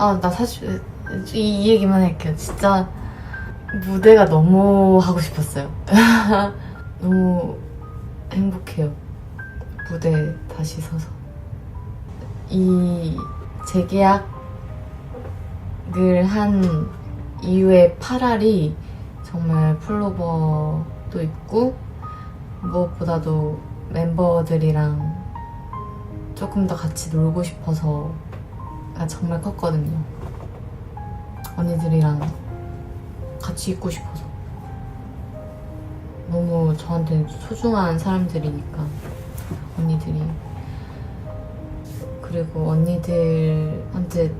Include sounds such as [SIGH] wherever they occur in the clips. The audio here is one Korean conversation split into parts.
아, 나 사실 이, 이 얘기만 할게요. 진짜 무대가 너무 하고 싶었어요. [LAUGHS] 너무 행복해요. 무대 다시 서서. 이 재계약을 한 이후에 8알이 정말 플로버도 있고 무엇보다도 멤버들이랑 조금 더 같이 놀고 싶어서 가 정말 컸거든요. 언니들이랑 같이 있고 싶어서. 너무 저한테 소중한 사람들이니까, 언니들이. 그리고 언니들한테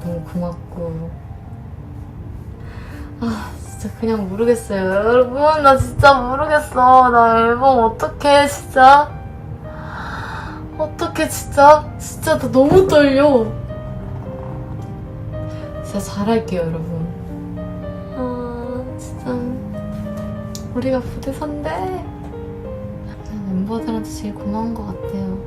너무 고맙고. 아, 진짜 그냥 모르겠어요. 여러분, 나 진짜 모르겠어. 나 앨범 어떡해, 진짜. 어떡해, 진짜. 진짜 나 너무 떨려. 진짜 잘할게요, 여러분. 아, 진짜. 우리가 부대 선대. 그냥 멤버들한테 제일 고마운 것 같아요.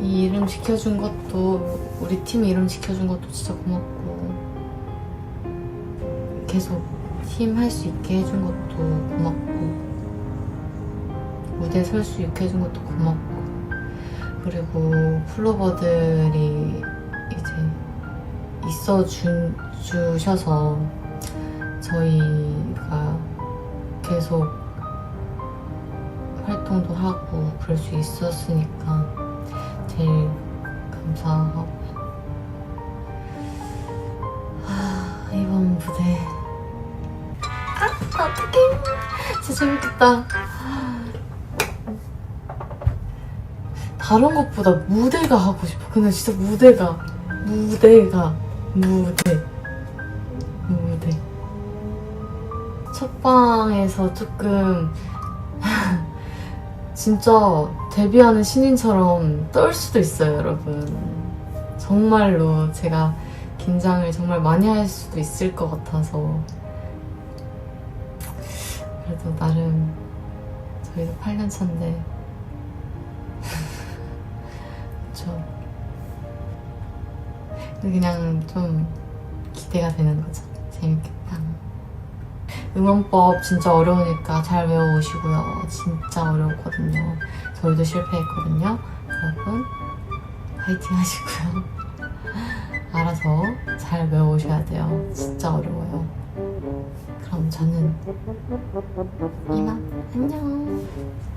이 이름 지켜준 것도, 우리 팀 이름 지켜준 것도 진짜 고맙고. 계속 팀 할 수 있게 해준 것도 고맙고. 무대에 설수 있게 해준 것도 고맙고. 그리고 플로버들이 있어 주, 주셔서 저희가 계속 활동도 하고 그럴 수 있었으니까 제일 감사하고. 아, 이번 무대. 아 어떡해. 진짜 재밌겠다. 다른 것보다 무대가 하고 싶어. 근데 진짜 무대가 무대가 무대. 무대. 첫 방에서 조금 [LAUGHS] 진짜 데뷔하는 신인처럼 떨 수도 있어요 여러분. 정말로 제가 긴장을 정말 많이 할 수도 있을 것 같아서. 그래도 나름 저희도 8년 차인데. [LAUGHS] 그쵸 그냥 좀 기대가 되는 거죠. 재밌겠다. 응원법 진짜 어려우니까 잘 외워오시고요. 진짜 어려웠거든요. 저희도 실패했거든요. 여러분, 파이팅 하시고요. [LAUGHS] 알아서 잘 외워오셔야 돼요. 진짜 어려워요. 그럼 저는 이만 안녕.